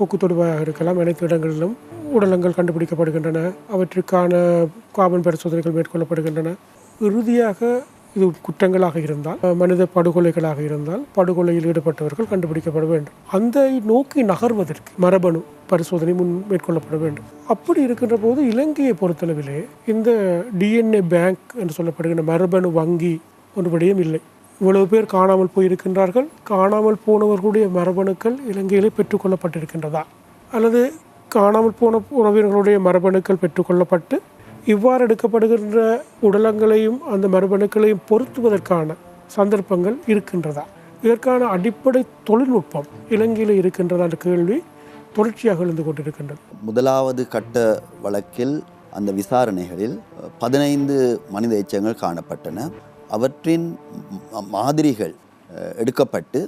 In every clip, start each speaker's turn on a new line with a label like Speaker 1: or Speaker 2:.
Speaker 1: கொக்கு தொடுவாயாக இருக்கலாம் அனைத்து இடங்களிலும் உடலங்கள் கண்டுபிடிக்கப்படுகின்றன அவற்றுக்கான காபன் பரிசோதனைகள் மேற்கொள்ளப்படுகின்றன. இறுதியாக இது குற்றங்களாக இருந்தால் மனித படுகொலைகளாக இருந்தால் படுகொலையில் ஈடுபட்டவர்கள் கண்டுபிடிக்கப்பட வேண்டும். அந்த நோக்கி நகர்வதற்கு மரபணு பரிசோதனை முன் மேற்கொள்ளப்பட வேண்டும். அப்படி இருக்கின்ற போது இலங்கையை பொறுத்தளவிலே இந்த டிஎன்ஏ பேங்க் என்று சொல்லப்படுகின்ற மரபணு வங்கி ஒரு விடயம் இல்லை. இவ்வளவு பேர் காணாமல் போயிருக்கின்றார்கள். காணாமல் போனவர்களுடைய மரபணுக்கள் இலங்கையிலே பெற்றுக்கொள்ளப்பட்டிருக்கின்றதா? அல்லது காணாமல் போன உறவினர்களுடைய மரபணுக்கள் பெற்றுக்கொள்ளப்பட்டு இவ்வாறு எடுக்கப்படுகின்ற உடலங்களையும் அந்த மரபணுக்களையும் பொருத்துவதற்கான சந்தர்ப்பங்கள் இருக்கின்றதா? இதற்கான அடிப்படை தொழில்நுட்பம் இலங்கையில் இருக்கின்றதா என்ற கேள்வி தொடர்ச்சியாக எழுந்து கொண்டிருக்கின்றது.
Speaker 2: முதலாவது கட்ட வழக்கில் அந்த விசாரணைகளில் பதினைந்து மனித எச்சங்கள் காணப்பட்டன. அவற்றின் மாதிரிகள் எடுக்கப்பட்டு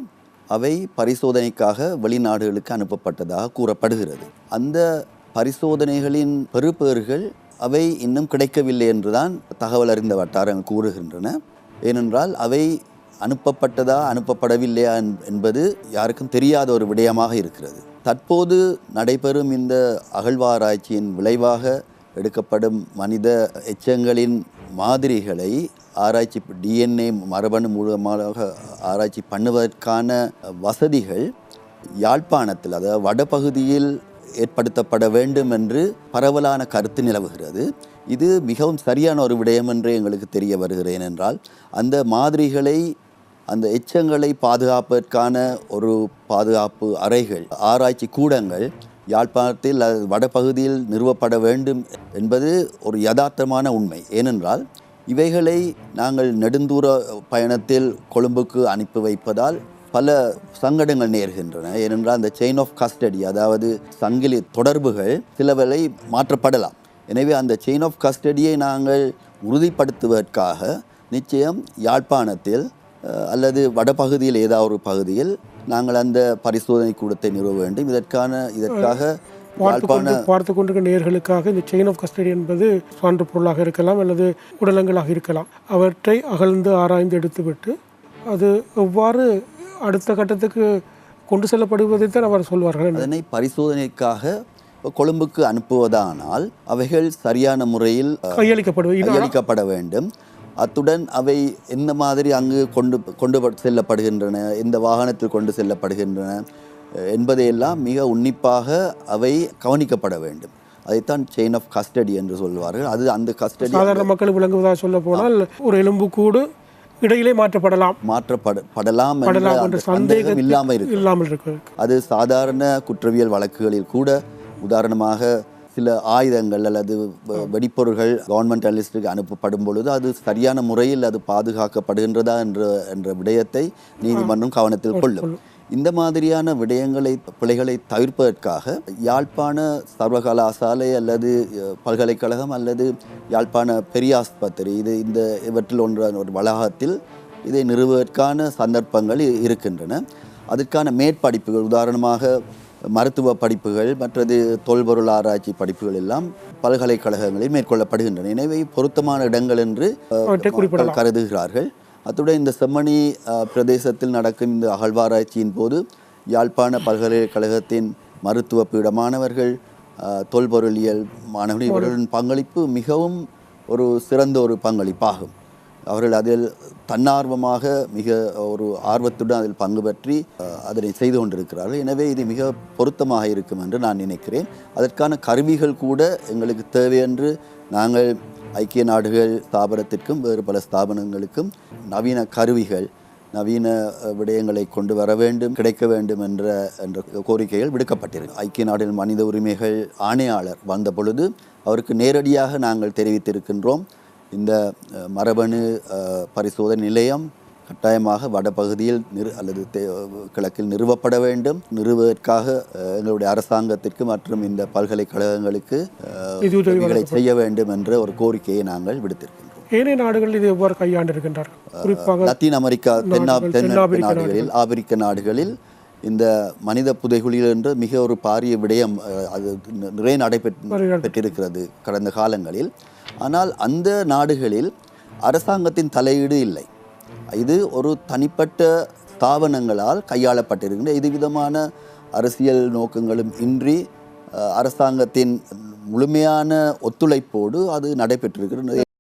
Speaker 2: அவை பரிசோதனைக்காக வெளிநாடுகளுக்கு அனுப்பப்பட்டதாக கூறப்படுகிறது. அந்த பரிசோதனைகளின் பெறுபேறுகள் அவை இன்னும் கிடைக்கவில்லை என்றுதான் தகவல் அறிந்த வட்டாரங்கள் கூறுகின்றன. ஏனென்றால் அவை அனுப்பப்பட்டதா அனுப்பப்படவில்லையா என்- என்பது யாருக்கும் தெரியாத ஒரு விடயமாக இருக்கிறது. தற்போது நடைபெறும் இந்த அகழ்வாராய்ச்சியின் விளைவாக எடுக்கப்படும் மனித எச்சங்களின் மாதிரிகளை ஆராய்ச்சி டிஎன்ஏ மரபணு மூலமாக ஆராய்ச்சி பண்ணுவதற்கான வசதிகள் யாழ்ப்பாணத்தில் அதாவது வடபகுதியில் ஏற்படுத்தப்பட வேண்டும் என்று பரவலான கருத்து நிலவுகிறது. இது மிகவும் சரியான ஒரு விடயம் என்று எங்களுக்கு தெரிய வருகிறேன் என்றால் அந்த மாதிரிகளை அந்த எச்சங்களை பாதுகாப்பதற்கான ஒரு பாதுகாப்பு அறைகள் ஆராய்ச்சி கூடங்கள் யாழ்ப்பாணத்தில் வடபகுதியில் நிறுவப்பட வேண்டும் என்பது ஒரு யதார்த்தமான உண்மை. ஏனென்றால் இவைகளை நாங்கள் நெடுந்தூர பயணத்தில் கொழும்புக்கு அனுப்பி வைப்பதால் பல சங்கடங்கள் நேர்கின்றன. ஏனென்றால் அந்த செயின் ஆஃப் கஸ்டடி அதாவது சங்கிலி தொடர்புகள் சிலவரை மாற்றப்படலாம். எனவே அந்த செயின் ஆஃப் கஸ்டடியை நாங்கள் உறுதிப்படுத்துவதற்காக நிச்சயம் யாழ்ப்பாணத்தில் அல்லது வடபகுதியில் ஏதாவது ஒரு பகுதியில் நாங்கள் அந்த பரிசோதனை கூடத்தை நிறுவ வேண்டும். இதற்கான இதற்காக
Speaker 1: பார்த்து கொண்டு
Speaker 2: யாழ்ப்பாண
Speaker 1: பார்த்து கொண்டிருக்கிற நேர்களுக்காக இந்த செயின் ஆஃப் கஸ்டடி என்பது சான்று பொருளாக இருக்கலாம் அல்லது உடலங்களாக இருக்கலாம். அவற்றை அகழ்ந்து ஆராய்ந்து எடுத்துவிட்டு அது எவ்வாறு அடுத்த கட்டத்துக்கு கொண்டு செல்லப்படுவதைத்தான் அவர் சொல்வார்கள்
Speaker 2: அதனை பரிசோதனைக்காக கொழும்புக்கு அனுப்புவதானால் அவைகள் சரியான முறையில் கையளிக்கப்பட வேண்டும். அத்துடன் அவை எந்த மாதிரி அங்கு கொண்டு கொண்டு செல்லப்படுகின்றன எந்த வாகனத்தில் கொண்டு செல்லப்படுகின்றன என்பதையெல்லாம் மிக உன்னிப்பாக அவை கவனிக்கப்பட வேண்டும். அதைத்தான் செயின் ஆஃப் கஸ்டடி என்று சொல்வார்கள். அது அந்த கஸ்டடி
Speaker 1: சாதாரண மக்கள் விளங்குவதாக சொல்ல போனால் ஒரு எலும்புக்கூடு இடையிலே மாற்றப்படலாம்.
Speaker 2: மாற்றப்பட படலாம் என்ற சந்தேகம் இல்லாமல் இருக்கு
Speaker 1: இல்லாமல் இருக்கிறது
Speaker 2: அது சாதாரண குற்றவியல் வழக்குகளில் கூட உதாரணமாக சில ஆயுதங்கள் அல்லது வெ- வெடிப்பொருள்கள் கவர்மெண்ட் அலிஸ்டுக்கு அனுப்பப்படும் பொழுது அது சரியான முறையில் அது பாதுகாக்கப்படுகின்றதா என்ற என்ற விடயத்தை நீதிமன்றம் கவனத்தில் கொள்ளும். இந்த மாதிரியான விடயங்களை பிழைகளை தவிர்ப்பதற்காக யாழ்ப்பாண சர்வகலாசாலை அல்லது பல்கலைக்கழகம் அல்லது யாழ்ப்பாண பெரியாஸ்பத்திரி இது இந்த இவற்றில் ஒன்ற ஒரு வளாகத்தில் இதை நிறுவுவதற்கான சந்தர்ப்பங்கள் இருக்கின்றன. அதற்கான மேற்படிப்புகள் உதாரணமாக மருத்துவ படிப்புகள் மற்றது தொல்பொருள் ஆராய்ச்சி படிப்புகள் எல்லாம் பல்கலைக்கழகங்களில் மேற்கொள்ளப்படுகின்றன. எனவே பொருத்தமான இடங்கள் என்று. கருதுகிறார்கள். அத்துடன் இந்த செம்மணி பிரதேசத்தில் நடக்கும் இந்த அகழ்வாராய்ச்சியின் போது யாழ்ப்பாண பல்கலைக்கழகத்தின் மருத்துவ பீட மாணவர்கள் தொல்பொருளியல் மாணவர்கள் இவர்களின் பங்களிப்பு மிகவும் ஒரு சிறந்த ஒரு பங்களிப்பாகும். அவர்கள் அதில் தன்னார்வமாக மிக ஒரு ஆர்வத்துடன் அதில் பங்கு பற்றி அதனை செய்து கொண்டிருக்கிறார்கள். எனவே இது மிக பொருத்தமாக இருக்கும் என்று நான் நினைக்கிறேன். அதற்கான கருவிகள் கூட எங்களுக்கு தேவை என்று நாங்கள் ஐக்கிய நாடுகள் ஸ்தாபனத்திற்கும் வேறு பல ஸ்தாபனங்களுக்கும் நவீன கருவிகள் நவீன விடயங்களை கொண்டு வர வேண்டும் கிடைக்க வேண்டும் என்ற என்ற கோரிக்கைகள் விடுக்கப்பட்டிருக்கு ஐக்கிய நாடுகள் மனித உரிமைகள் ஆணையாளர் வந்த பொழுது அவருக்கு நேரடியாக நாங்கள் தெரிவித்திருக்கின்றோம். இந்த மரபணு பரிசோதனை நிலையம் கட்டாயமாக வடபகுதியில் நிறு அல்லது தே- கிழக்கில் நிறுவப்பட வேண்டும். நிறுவுவதற்காக அஹ், எங்களுடைய அரசாங்கத்திற்கு மற்றும் இந்த பல்கலைக்கழகங்களுக்கு உதவிகளை செய்ய வேண்டும் என்ற ஒரு கோரிக்கையை நாங்கள் விடுத்திருக்கின்றோம்.
Speaker 1: ஏனைய நாடுகளில் இது எவ்வாறு கையாண்டு இருக்கின்றார்கள் குறிப்பாக
Speaker 2: லத்தீன் அமெரிக்கா தென்னா
Speaker 1: நாடுகள்,
Speaker 2: தென்
Speaker 1: தென்னாப்பிரிக்க
Speaker 2: நாடுகளில் ஆப்பிரிக்க நாடுகளில் இந்த மனித புதைகுழிகள் என்று மிக ஒரு பாரிய விடயம் அது நிறைய நடைபெற்று பெற்றிருக்கிறது கடந்த காலங்களில். ஆனால் அந்த நாடுகளில் அரசாங்கத்தின் தலையீடு இல்லை. இது ஒரு தனிப்பட்ட ஸ்தாபனங்களால் கையாளப்பட்டிருக்கின்ற இது விதமான அரசியல் நோக்கங்களும் இன்றி அரசாங்கத்தின் முழுமையான ஒத்துழைப்போடு அது நடைபெற்றிருக்கிறது